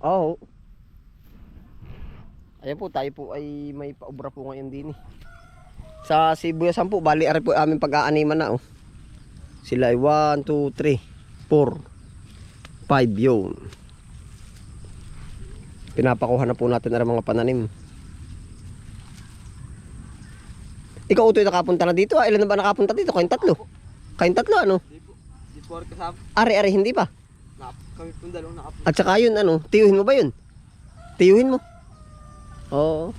Oo. Ayan po, tayo po ay may paubra po ngayon din eh. Sa Sibuyasan po, bali ari po aming pag-aaniman na oh. Sila ay 1, 2, 3, 4, 5 yun. Pinapakuha na po natin ang mga pananim. Ikaw utoy nakapunta na dito ah. Ilan na ba nakapunta dito? Kayong tatlo? Kayong tatlo ano? Di po. Di po kasama. Ari, ari, hindi pa. Na, kami po dalawang nakapunta. At saka yun, ano, tiyuhin mo ba yun? Tiyuhin mo? Oo.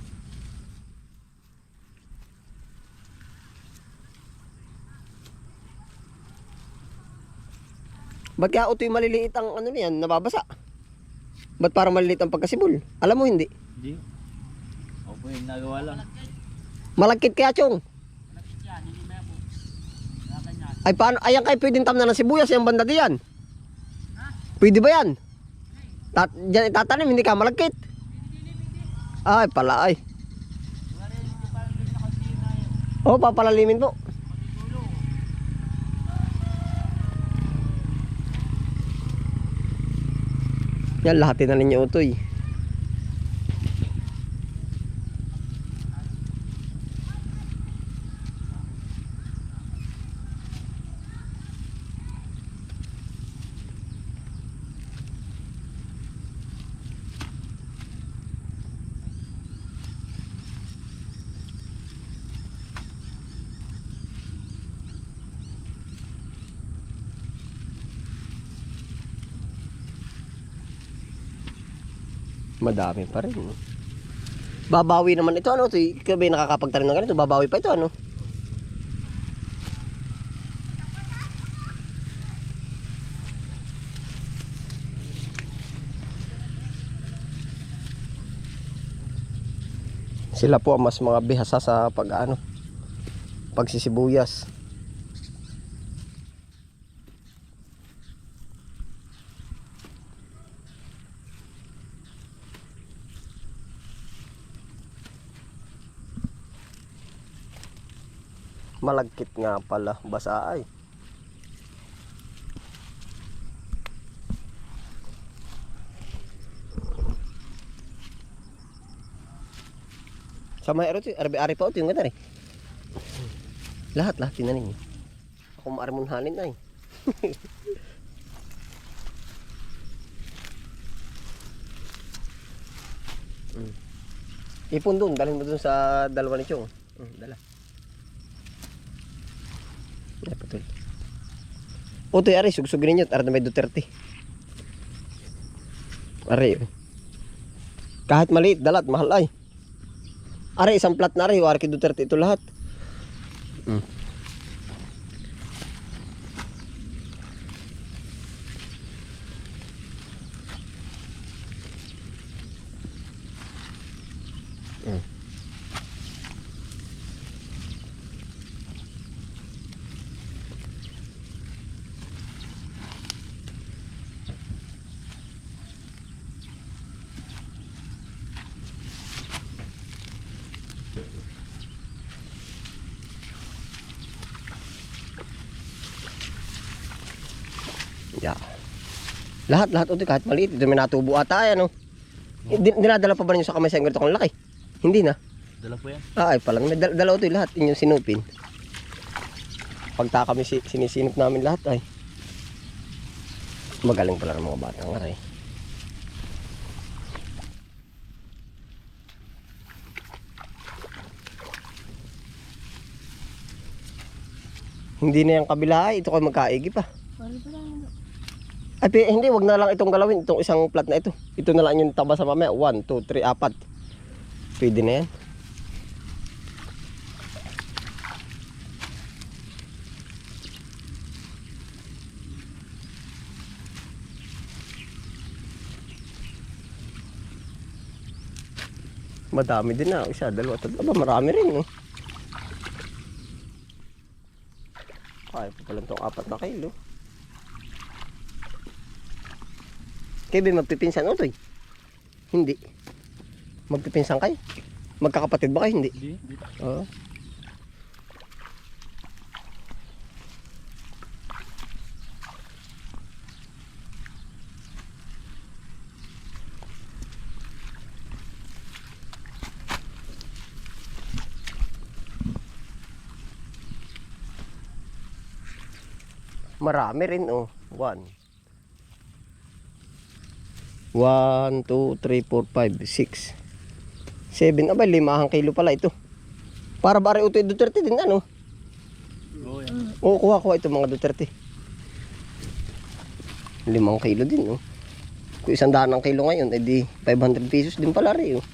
Ba't kaya utoy maliliit ang ano niyan, nababasa? Ba't parang maliliit ang pagkasibol? Alam mo hindi. Hindi. Ako po yung nagawa lang. Malagkit kaya chong. Ay paano, ayan kay pwedeng tamna ng sibuyas yung banda diyan. Pwede ba yan? Tat, dyan itatanim, hindi ka malagkit. Ay, pala ay. Oh, papalalimin po. Yan, lahatin na ninyo utoy. Madami pa rin. Babawi naman ito ano, ito, yung nakakapagtanim ng ganito, babawi pa ito ano. Sila po mas mga bihasa sa pag ano, pagsisibuyas. Malagkit nga pala, basa ay. Sa may ito, arabi ari pa yung ganda rin. Lahat, lahat tinanin niyo. Ako maarmunhanin na eh. Mm. Ipon doon, dalhin mo doon sa dalawa ni Chong. Mm, dala. Ay, putol. Otoy, ari, sugsugin ninyo. Ara na may Duterte. Ari, oh. Kahit maliit, dalat, mahal ay. Ari, isang plat na ari. Wari kay Duterte ito lahat. Mm. Mm. Yeah. Lahat, lahat ito kahit maliit. May natubo ata ay ano. Eh, din- Dinadala pa ba ninyo sa kamay sa kung laki? Hindi na. Dala po yan. Ah, ay palang may dal- dalawa ito lahat inyong sinupin. Pagta kami si sinisinip namin lahat ay. Magaling pala ng mga batang aray. Hindi na yung kabila ito kayo magkaigi pa. Ay, hindi, wag na lang itong galawin, itong isang plat na ito. Ito na lang yung taba sa mamaya. 1, 2, 3, 4. Pwede na yan. Madami din na. Isa, dalawa, tatlo. Marami rin eh. Itong apat na kilo. Kaya magpipinsan o toy? Hindi. Magpipinsan kayo? Magkakapatid ba kayo? Hindi. Hindi. Hindi. Oo. Marami rin oh. One. One, two, three, four, five, six. Seven. Abay, limahang kilo pala ito. Para ba rin ito yung Duterte din ano? Oo yan. Oo, kuha kuha ito mga Duterte. Limang kilo din oh. Kung isang daan ang kilo ngayon, edi 500 pesos din pala rin oh.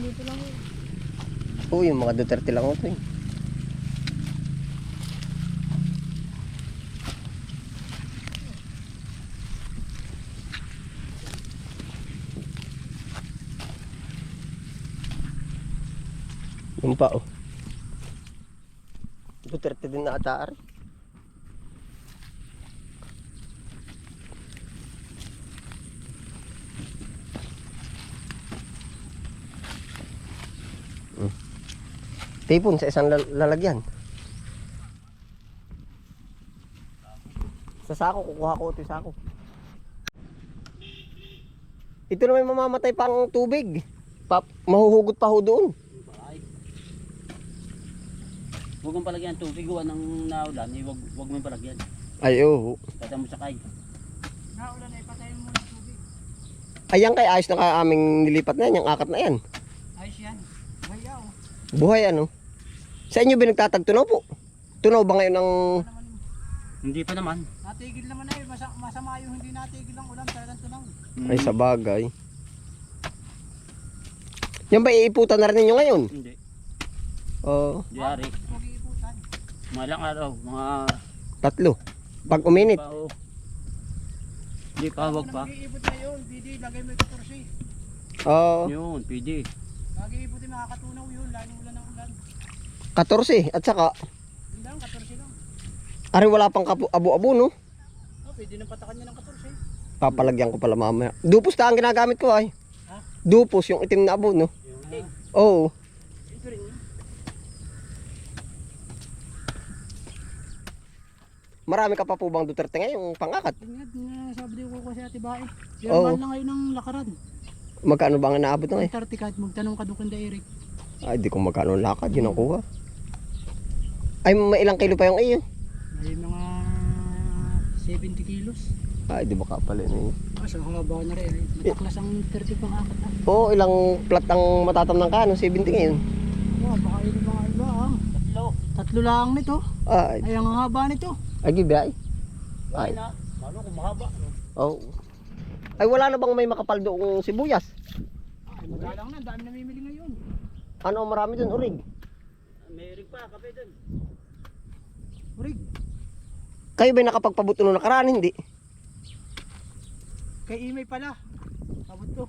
Dito lang yun. Yung mga Duterte lang ito eh. Yung pa oh. Duterte din na ata Tipon sa isang lal- lalagyan. Sa sako, kukuha ko ito yung sako. Ito naman yung mamamatay pang tubig. Pa, mahuhugot pa ho doon. Huwag mong palagyan tubig, huwag ng naulan, eh, huwag, huwag mong palagyan. Ay, oo. Kada mo sakay. Naulan ay patayin mo ng tubig. Ayan kay ayos na ka aming nilipat na yan, yung akat na yan. Ayos yan. Bayaw. Buhay ano. Sa inyo ba nagtatagtunaw po? Tunaw ba ngayon ng... Hindi pa naman. natigil naman na eh. Masa, masama yung hindi natigil ang ulan. Talagang tunaw. Ay, sa bagay. Yan ba iiputan na rin ninyo ngayon? Hindi. Oo. Hindi ari. Huwag iiputan. Mga ilang araw, mga... tatlo. Pag uminit. Pa, oh. Hindi pa, huwag pa. Mag-iipot na yun. Didi, lagay mo yung 14. Oo. Yun, pwede. Mag-iipot yung makakatunaw yun. Lalo ulan ng ulan. 14. At saka, lang, 14 lang. ari wala pang kapu- abo-abo no? Oh, pwede nang patakan niya ng 14. Papalagyan ko pala mamaya. Dupos ta ang ginagamit ko ay. Ha? Dupos yung itim na abo no? Yung, Oo. Ito rin yun. Marami ka pa po bang Duterte ngayon pangakat? Yun nga, sabi ko ko si Ate Bae. Oo. Yan na ngayon ng lakaran. Magkano ba ang naabot na ngayon? 30 kahit magtanong ka doon kanda Eric. Ay, di ko magkano ang lakad. Yun ang kuha. Ay, may ilang kilo pa yung iyo. May mga 70 kilos. Ay, di ba kapalin eh. Ah, sa haba na rin. eh. Mataklas ang 30 pang akat na. Oo, ilang plat ang matatam ng kano? 70 ngayon. Wow, baka yun yung mga iba ah. tatlo. Tatlo lang nito. Ay, Ay, ang haba nito. ay, gibe ay. Ay Ay. na. Ano kung mahaba. no? Oo. Ay, wala na bang may makapal doong sibuyas? Ay, magalang na. Dami namimili ngayon. Ano marami doon, urig? May rig pa, kape dun. Urig. Kayo ba nakapagpabuto nung nakaraan? Hindi. Kay Imay pala. Abot to.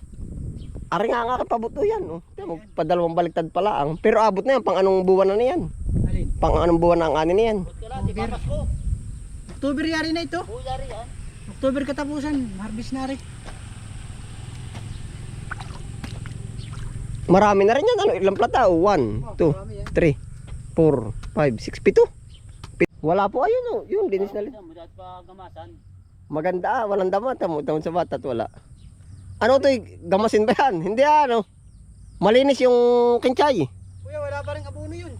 Ari nga nga pabuto yan. Oh. Tiyan mo, Padalawang baliktad pala ang. Pero abot na yan, pang anong buwan na niyan? Alin? Pang anong buwan na ang ani di ba Pasko? October yari na ito. Oo, yari ah. October katapusan. Harvest na rin. Marami na rin yan. Ano, ilang plata? 1, 2, marami yan. 3, 4, 5, 6, 7. Wala po ayun oh. Yun, linis na pa gamasan. Maganda ah, walang dama. Tamo, tamo sa bata at wala. Ano to, gamasin ba yan? Hindi ano. Malinis yung kinchay. Kuya, wala pa rin abono yun.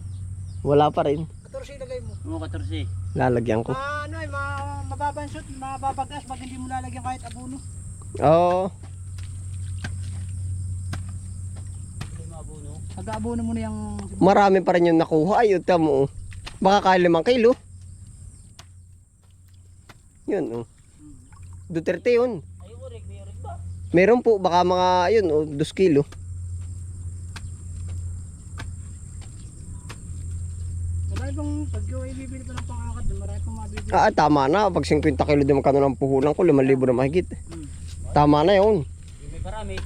Wala pa rin. 14 ilagay mo. Oo, 14. Lalagyan ko. Ma, ano ay, ma, mababansot, mababagas pag hindi mo lalagyan kahit abono. Oo. Pag-abono mo na yung... Marami pa rin yung nakuha. Ayun, tamo. oh. Baka kaya limang kilo. Yun, oh. Duterte yun. Ay, urig, may urig ba? Meron po, baka mga, ayun, oh, 2 kilo. Marami pang, pag yung ibibili pa ng pangakat, marami pang mabibili. Ah, tama na. Pag 50 kilo din magkano ng puhunan ko, 5,000 na mahigit. Tama na yun. May parami.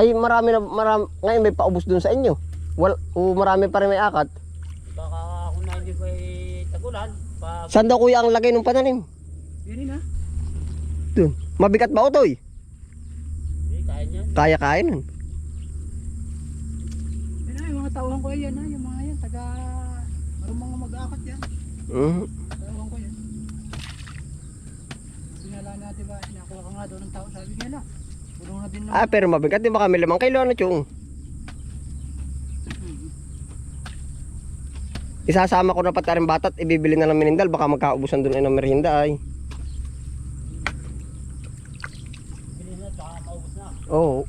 Ay, marami na, marami, ngayon may paubos dun sa inyo. Wal, o marami pa rin may akat. Baka kung na hindi pa eh, tagulan, pag Saan daw kuya ang lagay ng pananim? Yun na. Dun. Mabigat ba utoy? hindi, kaya niyan. Kaya-kaya nun. Yun na, yung mga tauhan ko yan, ha, yung mga yan, taga... Marong mga mag-aakat yan. Mhm. Tauhan ko yan. Sinala natin ba, nakuha ka nga doon ng tao, sabi niya na. Pulong na din naman. Ah, pero mabigat. Di ba kami limang kilo, ano, chong? Mhm. Isasama ko na pati rin bata at ibibili na lang minindal. Baka magkaubusan doon ay ng merienda ay. Bilhin na, tsaka maubos na. Oo.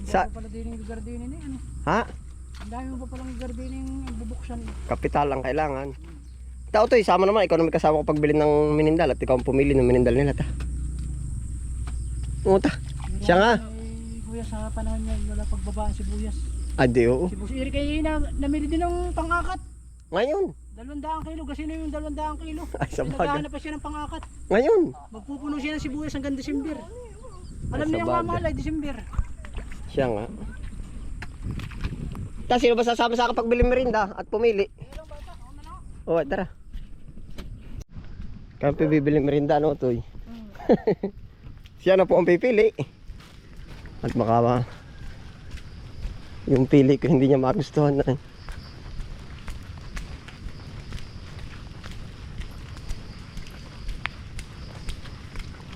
Kanin. Sa- pala din yung gardinin eh. Ano? Ha? Ang dami pa palang gardinin bubuksan. Kapital ang kailangan. Tao to, isama naman. Ikaw na may kasama ko pagbili ng minindal at ikaw ang pumili ng minindal nila ta. Oo ta. Siya nga. Kuya sa panahon niya wala pagbabaan si Buyas. Adi oo. Si Buyas Eric ay na, namili din ng pangakat. Ngayon. Dalawang kilo. Kasi na yung dalawang kilo. Ay sa bagay. Naghahanap pa siya ng pangakat. Ngayon. Magpupuno siya ng sibuyas hanggang December. Alam niya yung bagay. mamahal ay December. Siya nga. Tapos sino ba sasama sa akin pagbili merinda at pumili? Oo, tara. Kaya pa bibili merinda ano, Toy? Siya na po ang pipili. At baka yung pili ko hindi niya magustuhan na.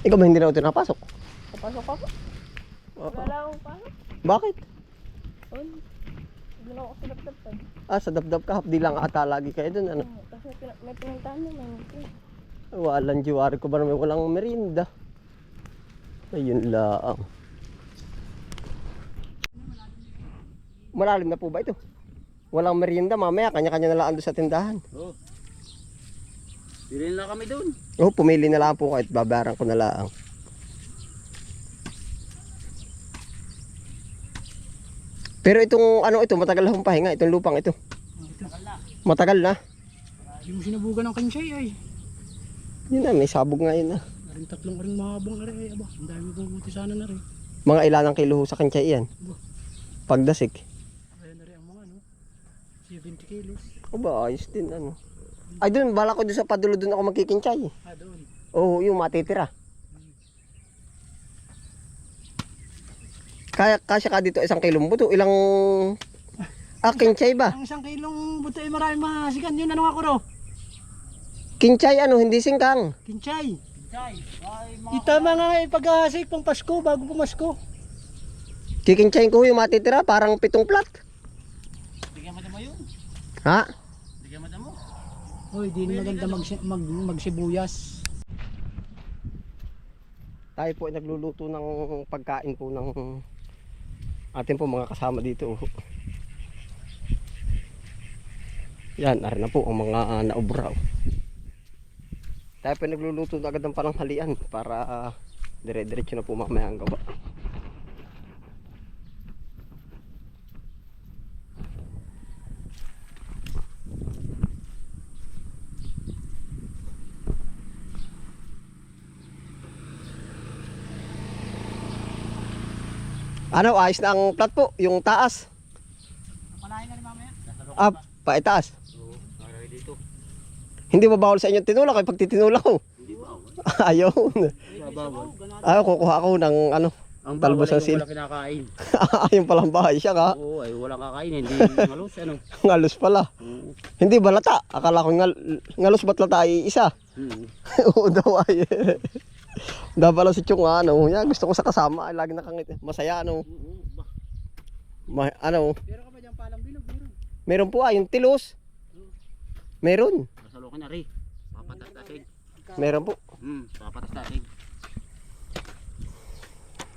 Ikaw ba hindi na ito napasok? Papasok ako. Wala akong pasok. Bakit? On. Hindi na ako sa pa. Ah, sa dabdab ka, di lang ata lagi kayo dun, ano? Hmm, Kasi pina- may pinuntahan naman. Eh, Walang jiwari ko ba naman walang merinda. Ayun lang. Malalim na po ba ito? Walang merienda mamaya, kanya-kanya na lang doon sa tindahan. Oo. Bilhin na kami doon. Oh, pumili na lang po kahit babayaran ko na lang. Pero itong ano ito, matagal na akong pahinga, itong lupang ito. Matagal na. Yung sinubugan ng kansay ay. Yun na, may sabog nga yun na. Aring tatlong aring mahabang ari ay aba. Ang dami bubuti sana na rin. Mga ilan ang kilo sa kanya yan. Pagdasik. Ayan na rin ang mga ano. 70 kilos. Aba, ayos din ano. Ay doon, bala ko doon sa padulo doon ako magkikinsay. Ah, doon. Oo, yung matitira. Kaya kasya ka dito isang kilong buto, ilang Ah, kinchay ba? Ang isang kilong buto ay marami mahasikan. Yun ano nga ko ro? Kinchay ano, hindi singkang. Kinchay. Chay, ay mga... Itama nga ay paghahasik pang Pasko bago pumasko. Kikinchay ko yung matitira, parang pitong plat. Bigyan mo mo yun. Ha? Hoy, di na maganda mag, mag, magsibuyas. Tayo po ay nagluluto ng pagkain po ng atin po mga kasama dito. Yan, ari na po ang mga naubraw. Tayo po ay nagluluto na agad ng pananghalian para ah, dire-diretso na po mamaya ang gawa. Ano, ayos na ang plat po, yung taas. Panahin na ni mamaya. Ah, pa. paitaas. Oo, dito. Hindi ba bawal sa inyo tinulak ay pag titinulak ko? Hindi ba? Ayun. Bawal. Ay, kukuha ako ng ano. Ang Talbos bawal ng ay sil- wala kinakain. Ayun palang bahay siya ka. Oo, ay walang kakain. Hindi malos. Ano? Ngalos pala. Oo. Hindi ba lata? Akala ko ngal ngalos ba't lata ay isa? Hmm. Oo daw ay. Pala si Chong ano, yan, gusto ko sa kasama, ay lagi nakangiti. Masaya ano. Ba? Ma, ano, Meron ka ba dyan palang bilog? Meron. meron po ah, yung tilos. Meron. Nasa loob ka na rin. Papatas tasig. Meron po. Hmm, papatas tasig.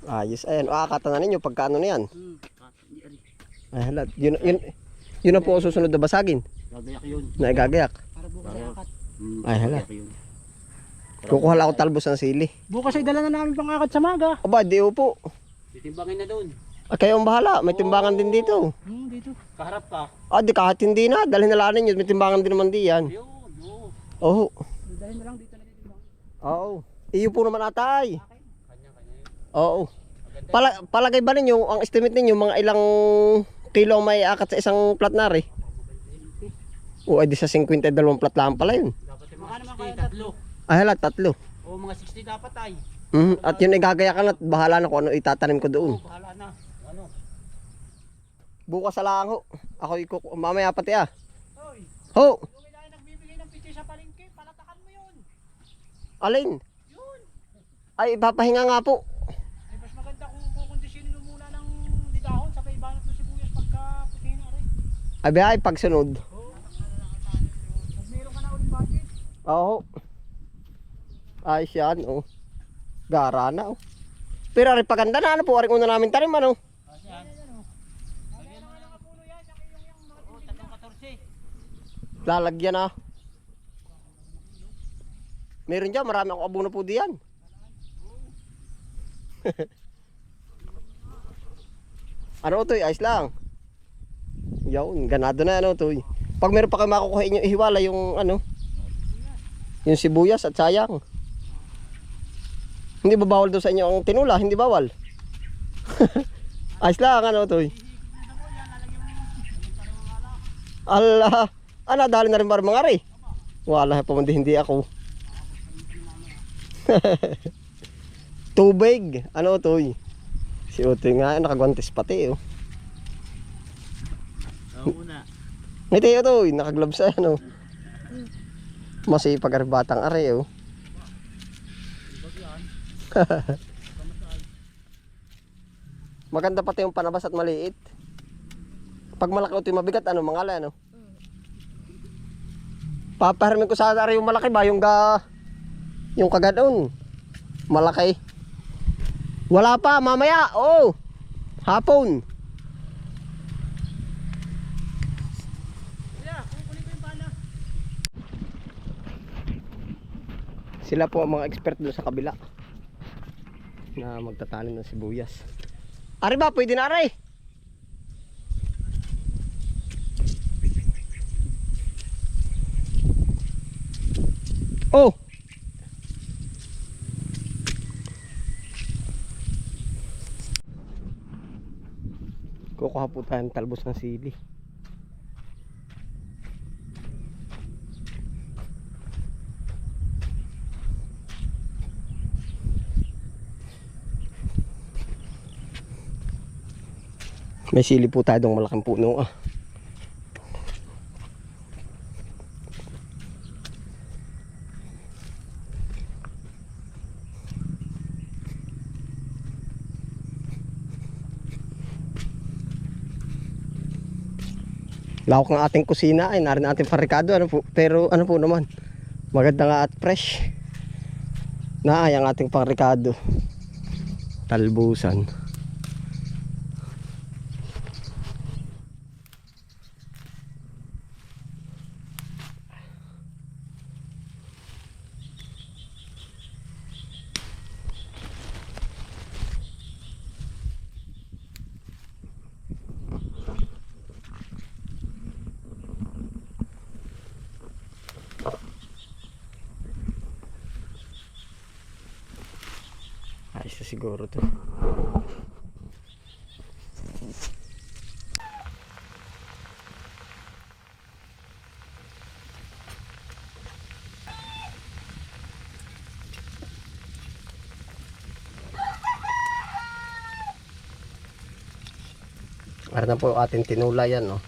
Ayos, ayan. O, akatanan ninyo pagka ano na yan. Hmm. Ah. Ay, halat. Yun, yun, yun na po ang susunod na basagin. Gagayak yun. Na igagayak. Para bukas ay akat. Ay, hala. Kukuha lang ako talbos ng sili. Bukas ay dala na namin pang akat sa maga. Aba, di po. Titimbangin na doon. Ah, kayo ang bahala. May timbangan din dito. Hmm, dito. Kaharap ka. Ah, di kahit hindi na. Dalhin na lang ninyo. May timbangan din naman di yan. Oo. Oo. Dahil na lang dito na dito. Oo. Iyo po naman atay. Kanya-kanya yun. Oo. Pala, palagay ba ninyo, ang estimate ninyo, mga ilang kilo may akat sa isang plat na rin? O, ay di sa 52 plat lang pala yun. Dapat yung mga kaya 60, tatlo. Ay hala, tatlo. O mga 60 dapat ay. Mm, at yun igagaya ka na at bahala na kung ano itatanim ko doon. O, bahala na. Ano? Bukas sa lang ho. Ako iko mamaya pati ah. Hoy. Ho. Yung ina nagbibigay ng picture sa palengke, palatakan mo yun. Alin? Yun. Ay ipapahinga nga po. Ay mas maganda kung kukondisyonin mo muna ng didahon sa kaibanat ng sibuyas pagka putin na rin. Abi ay pagsunod. Oo. Meron ka na ulit budget? Oo. Ayos yan, oh. Gara na, oh. Pero rin paganda na, ano po, rin una namin tanim, ano? Kasi yan. Oo, tatlong 14. Lalagyan na. Meron dyan, marami akong abono po diyan. ano to, ayos lang. Yun, ganado na ano to. Pag meron pa kayo makukuha inyo ihiwala yung ano, yung sibuyas at sayang. Hindi ba bawal doon sa inyo ang tinula? Hindi bawal. ayos lang ano to. Allah, ana dali na rin para mga ari. Wala pa man din, hindi ako. Tubig. Ano to? Si Utoy nga, nakagwantes pati oh. Oo muna. Ngiti ito, nakagloves sa ano. Masipag ang batang are oh. Maganda pati yung panabas at maliit. Pag malaki yung mabigat, ano, mangala, ano? Papaharmin ko sa are yung malaki ba, yung ga... Yung kaganon. Malaki. Wala pa, mamaya, oh! Hapon. Sila po ang mga expert doon sa kabila na magtatanim ng sibuyas. Ari ba? Pwede na ari. Oh! Kukuha po tayo ng talbos ng sili. May sili po tayo malaking puno ah. Lawak ng ating kusina. Ay narin ating parikado. Ano po, pero ano po naman? Maganda nga at fresh. Na ay ang ating parikado. Talbusan ayos na siguro to Para na po ating tinula yan, no?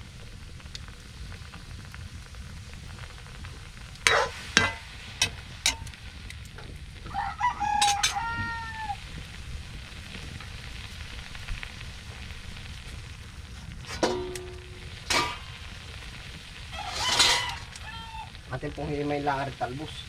Atin pong himay lang ang talbos.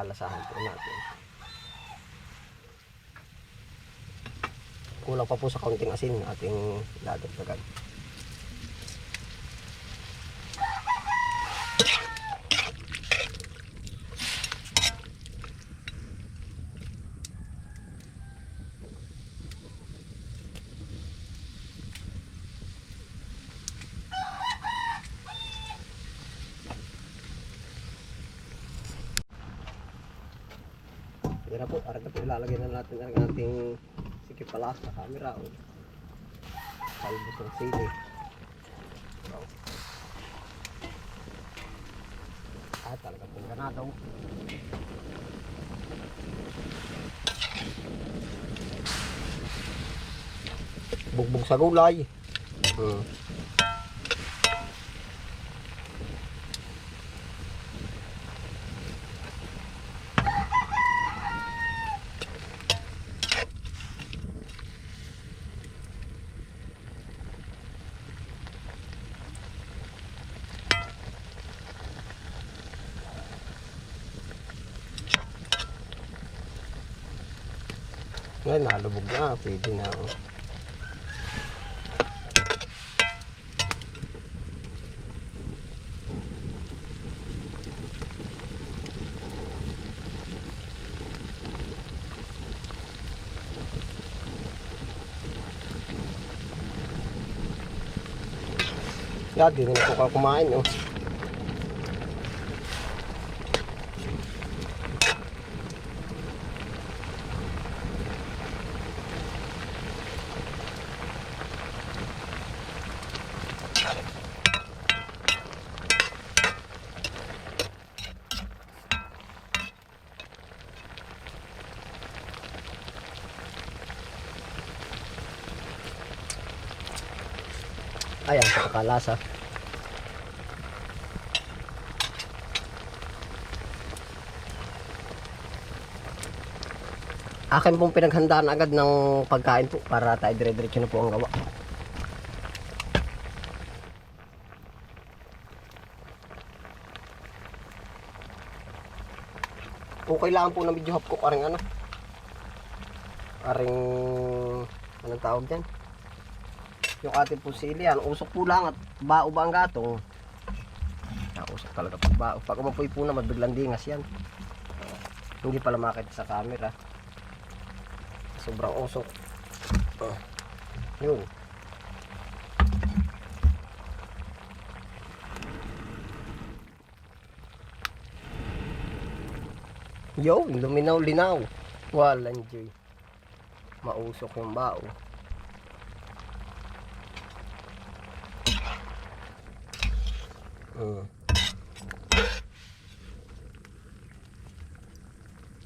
Lalasahan po natin. Kulang pa po sa kaunting asin ating dadagdagan. natin ang ating sikipalas na camera o talbos ng sili. Ah talaga pong ganado. Bugbog sa gulay. Hmm. Ngayon, nalubog na. Pwede na. Oh. Yan, di na po ka kumain. Oh. Ayan, pagkakalasa. Akin pong pinaghandaan agad ng pagkain po para tayo dire-diretso na po ang gawa. Okay lang po na video hop ko karing ano. Karing anong tawag dyan? Yung ating pusili yan, usok po lang at bao ba ang gatong. Ah, usok talaga pag bao. Pag umapoy po naman, biglang dingas yan. Hindi pala makita sa camera. Sobrang usok. Oh. Yun. Yo, luminaw-linaw. Walang joy. Mausok yung bao. Mm.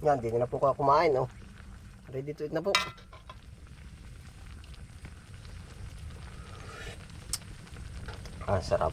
Yan, di na po ka kumain, oh. Ready to eat na po. Ah, sarap.